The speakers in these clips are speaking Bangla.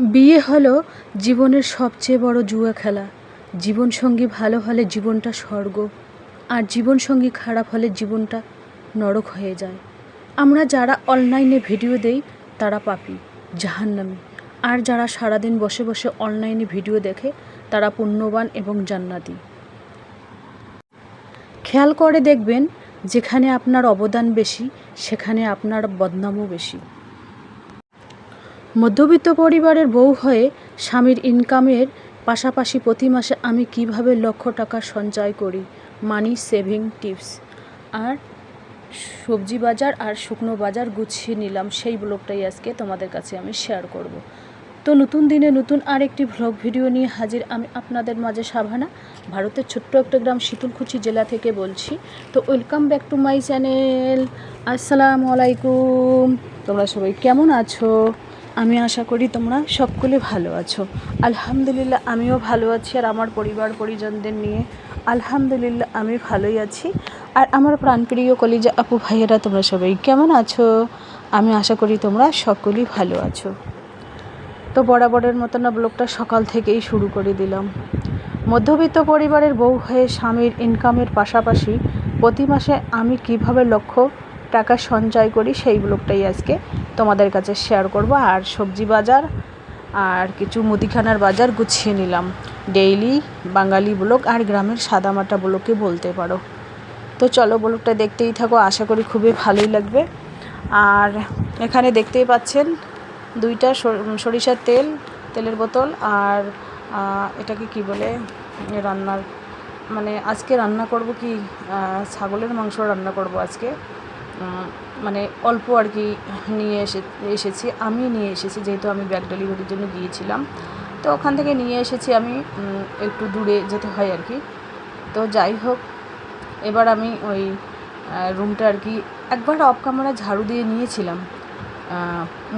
বিয়ে হলো জীবনের সবচেয়ে বড় জুয়া খেলা। জীবনসঙ্গী ভালো হলে জীবনটা স্বর্গ, আর জীবনসঙ্গী খারাপ হলে জীবনটা নরক হয়ে যায়। আমরা যারা অনলাইনে ভিডিও দেই, তারা পাপি, জাহান্নামী। আর যারা সারাদিন বসে বসে অনলাইনে ভিডিও দেখে, তারা পুণ্যবান এবং জান্নাতি। খেয়াল করে দেখবেন, যেখানে আপনার অবদান বেশি, সেখানে আপনার বদনামও বেশি। মধ্যবিত্ত পরিবারের বউ হয়ে স্বামীর ইনকামের পাশাপাশি প্রতি মাসে আমি কীভাবে লক্ষ টাকা সঞ্চয় করি? মানি সেভিং টিপস। আর সবজি বাজার আর শুকনো বাজার গুছিয়ে নিলাম, সেই ব্লগটাই আজকে তোমাদের কাছে আমি শেয়ার করব। তো নতুন দিনে নতুন আরেকটি ভ্লগ ভিডিও নিয়ে হাজির আমি আপনাদের মাঝে সাভানা, ভারতের ছোট্ট একটা গ্রাম শীতলকুচি জেলা থেকে বলছি। তো welcome back to my channel আসসালামু আলাইকুম। তোমরা সবাই কেমন আছো? আমি আশা করি তোমরা সকলে ভালো আছো। আলহামদুলিল্লাহ, আমিও ভালো আছি আর আমার পরিবার পরিজনদের নিয়ে। আলহামদুলিল্লাহ, আমি ভালোই আছি। আর আমার প্রাণপ্রিয় কলিজা আপু ভাইয়েরা, তোমরা সবাই কেমন আছো? আমি আশা করি তোমরা সকলেই ভালো আছো। তো বরাবরের মতো না, ব্লগটা সকাল থেকেই শুরু করে দিলাম। মধ্যবিত্ত পরিবারের বউ হয়ে স্বামীর ইনকামের পাশাপাশি প্রতি মাসে আমি কীভাবে লক্ষ্য টাকা সঞ্চয় করি, সেই ব্লগটাই আজকে তোমাদের কাছে শেয়ার করব। আর সবজি বাজার আর কিছু মুদিখানার বাজার গুছিয়ে নিলাম। ডেইলি বাঙালি ব্লগ আর গ্রামের সাদামাটা ব্লগকে বলতে পারো। তো চলো ব্লগটা দেখতেই থাকো, আশা করি খুবই ভালোই লাগবে। আর এখানে দেখতেই পাচ্ছেন দুইটা সর- সরিষার তেল, তেলের বোতল আর এটাকে কি বলে রান্নার মানে আজকে রান্না করব কি ছাগলের মাংস রান্না করব আজকে। মানে অল্প আর কি নিয়ে এসে, এসেছি। আমি নিয়ে এসেছি, যেহেতু আমি ব্যাগ ডেলিভারির জন্য গিয়েছিলাম। তো ওখান থেকে নিয়ে এসেছি আমি একটু দূরে যেতে হয় আর কি। তো যাই হোক, এবার আমি ওই রুমটা আর কি একবার অফ ক্যামেরা ঝাড়ু দিয়ে নিয়েছিলাম।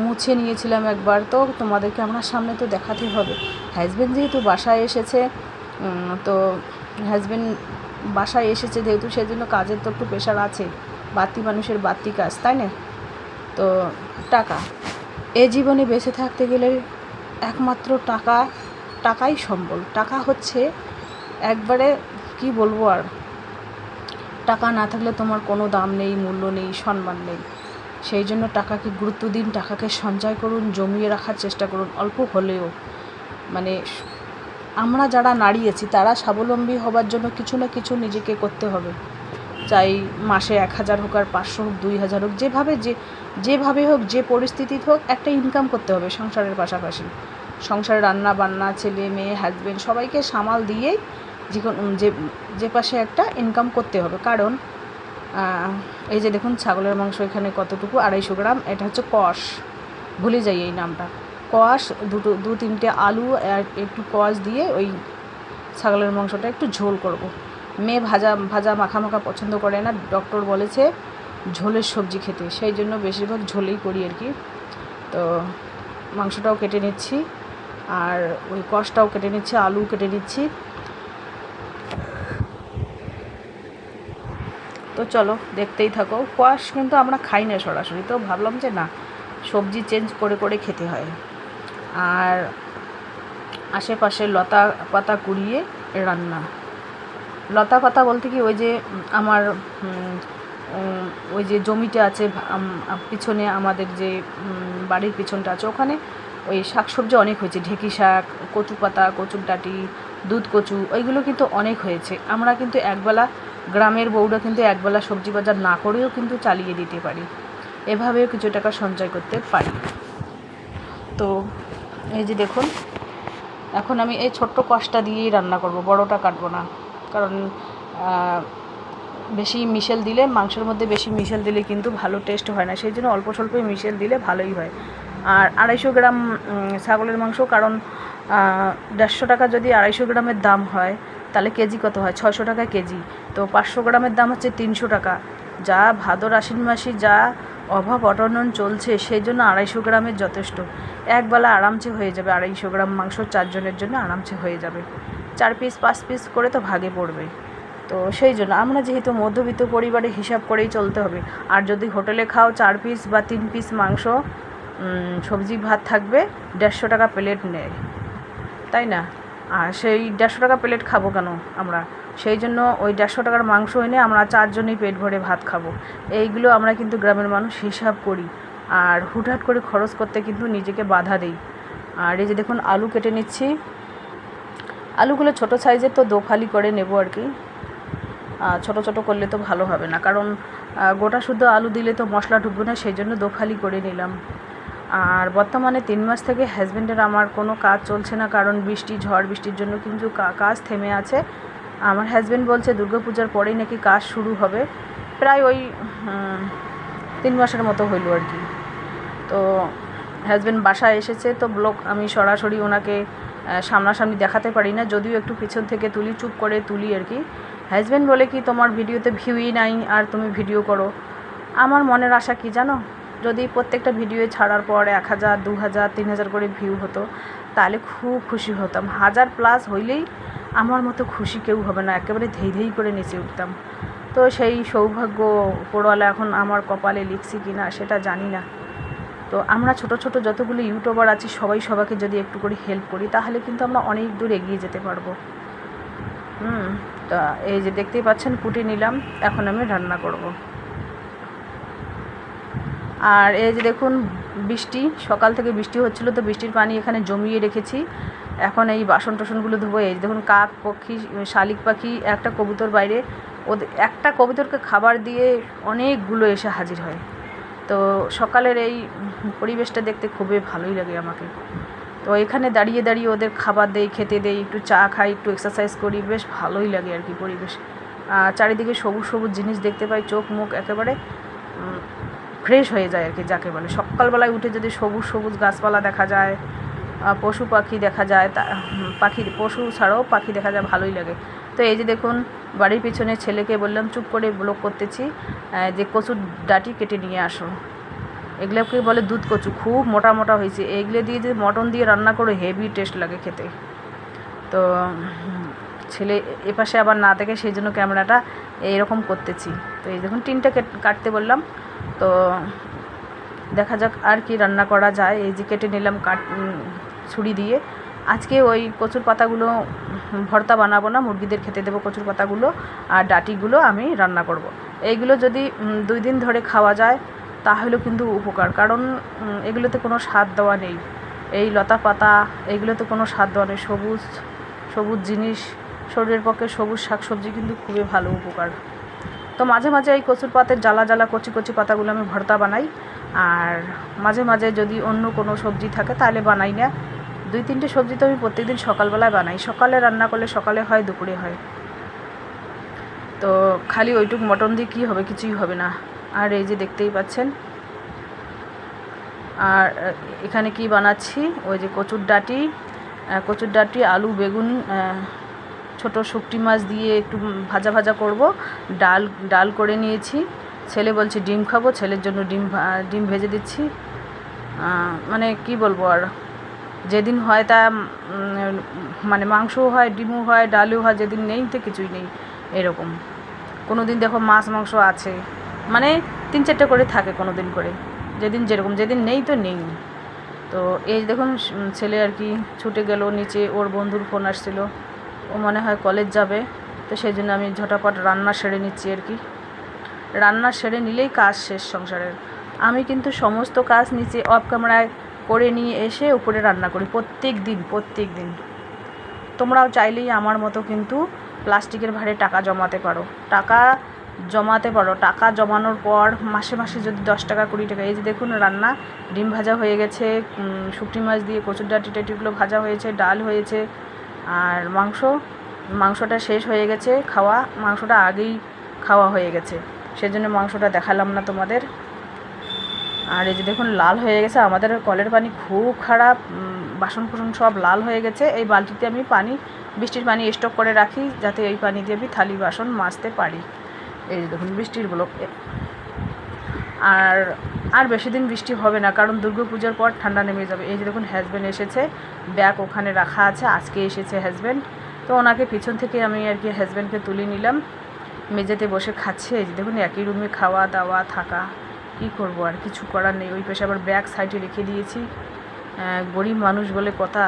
মুছে নিয়েছিলাম একবার। তো তোমাদেরকে আমার সামনে তো দেখাতে হবে। হাজব্যান্ড যেহেতু বাসায় এসেছে তো হাজব্যান্ড বাসায় এসেছে, যেহেতু সেজন্য কাজের তো একটু প্রেশার আছে। বাড়তি মানুষের বাড়তি কাজ, তাই না? তো টাকা। এ জীবনে বেঁচে থাকতে গেলে একমাত্র টাকা, টাকাই সম্বল। টাকা হচ্ছে একবারে, কি বলব আর? টাকা না থাকলে তোমার কোনো দাম নেই, মূল্য নেই, সম্মান নেই। সেই জন্য টাকাকে গুরুত্ব দিন, টাকাকে সঞ্চয় করুন, জমিয়ে রাখার চেষ্টা করুন, অল্প হলেও। মানে আমরা যারা নারী আছি, তারা স্বাবলম্বী হবার জন্য কিছু না কিছু নিজেকে করতে হবে। চাই মাসে এক হাজার হোক আর পাঁচশো হোক, দুই হাজার হোক, যেভাবে যে, যেভাবে হোক, যে পরিস্থিতি হোক, একটা ইনকাম করতে হবে সংসারের পাশাপাশি। সংসারে রান্না বান্না, ছেলে, মেয়ে হাজবেন্ড সবাইকে সামাল দিয়েই যে যে যে পাশে একটা ইনকাম করতে হবে। কারণ এই যে দেখুন ছাগলের মাংস এখানে কতটুকু? আড়াইশো গ্রাম, এটা হচ্ছে কষ ভুলে যাই এই নামটা। কষ দুটো, দু তিনটে আলু আর একটু কষ দিয়ে ওই ছাগলের মাংসটা একটু ঝোল করব। মেয়ে ভাজা ভাজা মাখা মাখা পছন্দ করে না ডক্টর বলেছে ঝোলের সবজি খেতে। সেই জন্য বেশিরভাগ ঝোলেই করি আর কি। তো মাংসটাও কেটে নিচ্ছি, আর ওই কষটাও কেটে নিচ্ছি আলু কেটে নিচ্ছি। তো চলো, দেখতেই থাকো। কোয়াশ কিন্তু আমরা খাই না সরাসরি, তো ভাবলাম যে না, সবজি চেঞ্জ করে করে খেতে হয়। আর আশেপাশে লতা পাতা কুড়িয়ে রান্না। লতা পাতা বলতে কি ওই যে, আমার ওই যে জমিটা আছে পিছনে আমাদের যে বাড়ির পিছনটা আছে, ওখানে ওই শাকসবজি অনেক হয়েছে। ঢেঁকি শাক, কচু পাতা, কচুর ডাঁটি, দুধ কচু, ওইগুলো কিন্তু অনেক হয়েছে। আমরা কিন্তু একবেলা, গ্রামের বউরা কিন্তু একবেলা সবজি বাজার না করেও কিন্তু চালিয়ে দিতে পারি। এভাবেও কিছু টাকা সঞ্চয় করতে পারি। তো, এই যে দেখুন, এখন আমি এই ছোট্ট কষটা দিয়েই রান্না করব, বড়টা কাটবো না। কারণ বেশি মিশেল দিলে, মাংসের মধ্যে বেশি মিশেল দিলে কিন্তু ভালো টেস্ট হয় না। সেই জন্য অল্প স্বল্পই মিশেল দিলে ভালোই হয়। আর আড়াইশো গ্রাম ছাগলের মাংস, কারণ দেড়শো টাকা যদি আড়াইশো গ্রামের দাম হয়, তাহলে কেজি কত হয়? ছয়শো টাকা কেজি। তো পাঁচশো গ্রামের দাম হচ্ছে তিনশো টাকা। যা ভাদর আশ্বিন মাসি যা অভাব অটনন চলছে, সেই জন্য আড়াইশো গ্রামের যথেষ্ট। একবেলা আরামসে হয়ে যাবে। আড়াইশো গ্রাম মাংস চারজনের জন্য আরামসে হয়ে যাবে। চার পিস পাঁচ পিস করে তো ভাগে পড়বে। তো সেই জন্য আমরা যেহেতু মধ্যবিত্ত পরিবারে হিসাব করেই চলতে হবে। আর যদি হোটেলে খাও চার পিস বা তিন পিস মাংস সবজি, ভাত থাকবে, দেড়শো টাকা প্লেট নেয়। তাই না? আর সেই দেড়শো টাকা প্লেট খাব কেন আমরা? সেই জন্য ওই দেড়শো টাকার মাংস এনে আমরা চারজনই পেট ভরে ভাত খাব। এইগুলো আমরা কিন্তু গ্রামের মানুষ হিসাব করি। আর হুটহাট করে খরচ করতে কিন্তু নিজেকে বাধা দেই। আর এই যে দেখুন, আলু কেটে নিচ্ছি। আলুগুলো ছোট সাইজের তো দোফালি করে নেব আর কি। ছোট ছোট করলে তো ভালো হবে না। কারণ গোটা শুদ্ধ আলু দিলে তো মশলা ঢুকবে না, সেই জন্য দোফালি করে নিলাম। আর বর্তমানে তিন মাস থেকে হাজব্যান্ডের আমার কোনো কাজ চলছে না, কারণ বৃষ্টি, ঝড় বৃষ্টির জন্য কিন্তু কাজ থেমে আছে। আমার হাজব্যান্ড বলছে দুর্গাপূজার পরেই নাকি কাজ শুরু হবে। প্রায় ওই তিন মাসের মতো হইল আর কি। তো হাজব্যান্ড বাসায় এসেছে, তো ব্লক আমি সরাসরি ওনাকে সামনাসামনি দেখাতে পারি না। যদিও একটু পিছন থেকে তুলি, চুপ করে তুলি আর কি। হাজব্যান্ড বলে কি, তোমার ভিডিওতে ভিউই নাই আর তুমি ভিডিও করো। আমার মনের আশা কি জানো? যদি প্রত্যেকটা ভিডিও ছাড়ার পর এক হাজার, দু হাজার, তিন হাজার করে ভিউ হতো, তাহলে খুব খুশি হতাম। হাজার প্লাস হইলেই আমার মতো খুশি কেউ হবে না। একেবারে ধেই ধেই করে নেচে উঠতাম। তো সেই সৌভাগ্য উপরওয়ালা এখন আমার কপালে লিখছি কি না সেটা জানি না। তো আমরা ছোট ছোট যতগুলো ইউটিউবার আছি, সবাই সবাইকে যদি একটু করে হেল্প করি, তাহলে কিন্তু আমরা অনেক দূর এগিয়ে যেতে পারব। হুম, তা এই যে দেখতেই পাচ্ছেন, কুটে নিলাম, এখন আমি রান্না করব। আর এই যে দেখুন, বৃষ্টি, সকাল থেকে বৃষ্টি হচ্ছিল, তো বৃষ্টির পানি এখানে জমিয়ে রেখেছি। এখন এই বাসন টাসনগুলো ধোবো, এই দেখুন, কাক, পক্ষী, শালিক পাখি, একটা কবুতর বাইরে, ওদের, একটা কবুতরকে খাবার দিয়ে অনেকগুলো এসে হাজির হয়। তো সকালের এই পরিবেশটা দেখতে খুবই ভালোই লাগে আমাকে। তো এখানে দাঁড়িয়ে দাঁড়িয়ে ওদের খাবার দেই, খেতে দেই, একটু চা খাই, একটু এক্সারসাইজ করি, বেশ ভালোই লাগে আর কি পরিবেশ। আর চারিদিকে সবুজ সবুজ জিনিস দেখতে পাই, চোখ মুখ একেবারে ফ্রেশ হয়ে যায় আর কি যাকে বলে। সকালবেলায় উঠে যদি সবুজ সবুজ গাছপালা দেখা যায় পশু পাখি দেখা যায়, তা পাখি, পশু ছাড়াও পাখি দেখা যায়, ভালোই লাগে। তো এই যে দেখুন, বাড়ির পিছনে ছেলেকে বললাম, চুপ করে ব্লক করতেছি যে কচুর ডাটি কেটে নিয়ে আসো। এগুলোকে বলে দুধ কচু, খুব মোটা মোটা হয়েছে। এগুলো দিয়ে যে মটন দিয়ে রান্না করে, হেভি টেস্ট লাগে খেতে। তো ছেলে এপাশে আবার না দেখে সেই জন্য ক্যামেরাটা এইরকম করতেছি। তো এই দেখুন, টিনটা কেট- কাটতে বললাম। তো, দেখা যাক আর কি রান্না করা যায়। এই যে কেটে নিলাম কাট ছুরি দিয়ে। আজকে ওই কচুর পাতাগুলো ভর্তা বানাবো না, মুরগিদের খেতে দেবো কচুর পাতাগুলো আর ডাটিগুলো আমি রান্না করব। এইগুলো যদি দুই দিন ধরে খাওয়া যায় তাহলেও কিন্তু উপকার, কারণ এগুলোতে কোনো স্বাদ দেওয়া নেই। এই লতা পাতা এইগুলোতে কোনো স্বাদ দেওয়া নেই। সবুজ সবুজ জিনিস, শরীরের পক্ষে সবুজ শাকসবজি কিন্তু খুবই ভালো উপকার। তো মাঝে মাঝে এই কচুর পাতের জ্বালা জ্বালা কচি কচি পাতাগুলো আমি ভর্তা বানাই, আর মাঝে মাঝে যদি অন্য কোনো সবজি থাকে তাহলে বানাই না। দুই তিনটে সবজি তো আমি প্রত্যেকদিন সকালবেলায় বানাই। সকালে রান্না করলে সকালে হয়, দুপুরে হয়। তো খালি ওইটুক মটন দিয়ে কী হবে কিছুই হবে না। আর এই যে দেখতেই পাচ্ছেন, আর এখানে কি বানাচ্ছি? ওই যে কচুর ডাটি কচুর ডাটি, আলু, বেগুন ছোট শুকটি মাছ দিয়ে একটু ভাজা ভাজা করব। ডাল ডাল করে নিয়েছি। ছেলে বলছে ডিম খাব, ছেলের জন্য ডিম ডিম ভেজে দিচ্ছি। মানে কি বলব আর? যেদিন হয় তা মানে মাংসও হয়, ডিমও হয়, ডালও হয়, যেদিন নেই তো কিছুই নেই, এরকম। কোনো দিন দেখো মাছ, মাংস আছে। মানে তিন চারটে করে থাকে কোনো দিন করে। যেদিন যেরকম, যেদিন নেই তো নেই। তো এই দেখুন ছেলে আর কি ছুটে গেল, নিচে ওর বন্ধুর ফোন আসছিল। ও মনে হয় কলেজ যাবে, তো সেই জন্য আমি ঝটাপট রান্না সেরে নিচ্ছি আর কি। রান্না সেরে নিলেই কাজ শেষ সংসারের। আমি কিন্তু সমস্ত কাজ নিচে অফ ক্যামেরায় করে নিয়ে এসে উপরে রান্না করি, প্রত্যেক দিন প্রত্যেক দিন। তোমরাও চাইলেই আমার মতো কিন্তু প্লাস্টিকের ভারে টাকা জমাতে পারো। টাকা জমাতে পারো। টাকা জমানোর পর মাসে মাসে যদি দশ টাকা, কুড়ি টাকা, এই যে দেখুন রান্না, ডিম ভাজা হয়ে গেছে শুকটি মাছ দিয়ে কচুর ডাঁটি টাটিগুলো ভাজা হয়েছে, ডাল হয়েছে, আর মাংস, মাংসটা শেষ হয়ে গেছে, খাওয়া, মাংসটা আগেই খাওয়া হয়ে গেছে। সেজন্য মাংসটা দেখালাম না তোমাদের। আর এই যে দেখুন, লাল হয়ে গেছে। আমাদের কলের পানি খুব খারাপ বাসন কুসন সব লাল হয়ে গেছে। এই বালতিতে আমি পানি, বৃষ্টির পানি স্টক করে রাখি, যাতে এই পানি দিয়ে আমি থালি বাসন মাজতে পারি। এই যে দেখুন, বৃষ্টির ব্লক আর আর বেশি দিন বৃষ্টি হবে না, কারণ দুর্গা পূজার পর ঠান্ডা নেমে যাবে। এই যে দেখুন হ্যাজব্যান্ড এসেছে, ব্যাগ ওখানে রাখা আছে, আজকে এসেছে হ্যাজব্যান্ড তো ওনাকে পিছন থেকে আমি আর কি হ্যাজব্যান্ডকে তুলে নিলাম। মেঝেতে বসে খাচ্ছে। এই যে দেখুন, একই রুমে খাওয়া দাওয়া থাকা। কী করব আর কিছু করার নেই। ওই পাশে আবার ব্যাগ সাইডে রেখে দিয়েছি। গরিব মানুষ বলে কথা।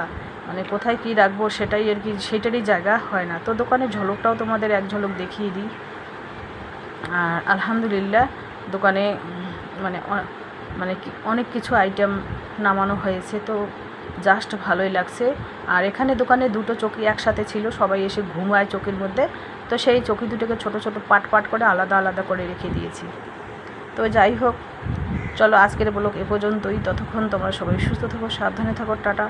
মানে কোথায় কী রাখব সেটাই আর কি সেটারই জায়গা হয় না। তো দোকানের ঝলকটাও তোমাদের এক ঝলক দেখিয়ে দিই। আর আলহামদুলিল্লাহ দোকানে মানে মানে অনেক কিছু আইটেম নামানো হয়েছে। তো জাস্ট ভালোই লাগছে। আর এখানে দোকানে দুটো চকি একসাথে ছিল। সবাই এসে ঘুমায় চকির মধ্যে। তো সেই চকি দুটোকে ছোট ছোট পাট পাট করে আলাদা আলাদা করে রেখে দিয়েছি। তো যাই হোক, চলো আজকের ব্লগ এ পর্যন্তই। ততক্ষণ তোমরা সবাই সুস্থ থাকো, সাবধানে থাকো, টাটা,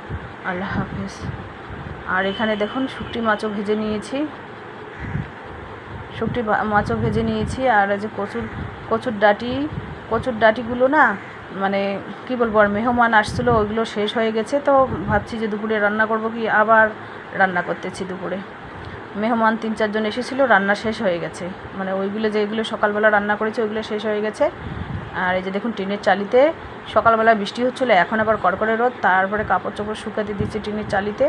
আল্লাহ হাফিজ। আর এখানে দেখুন শুকটি মাছও ভেজে নিয়েছি। শুকটি মাছও ভেজে নিয়েছি। আর যে কচুর কচুর ডাটি, কচুর ডাটিগুলো না মানে কি বলব, আর মেহমান আসছিল, ওইগুলো শেষ হয়ে গেছে। তো ভাবছি যে দুপুরে রান্না করব কি, আবার রান্না করতেছি দুপুরে। মেহমান তিন, চারজন এসেছিল, রান্না শেষ হয়ে গেছে। মানে ওইগুলো যেগুলো সকালবেলা রান্না করেছে, ওইগুলো শেষ হয়ে গেছে। আর এই যে দেখুন, টিনের চালিতে সকালবেলা বৃষ্টি হচ্ছিল, এখন আবার কড়কড়ে রোদ, তারপরে কাপড় চোপড় শুকাতে দিচ্ছে টিনের চালিতে।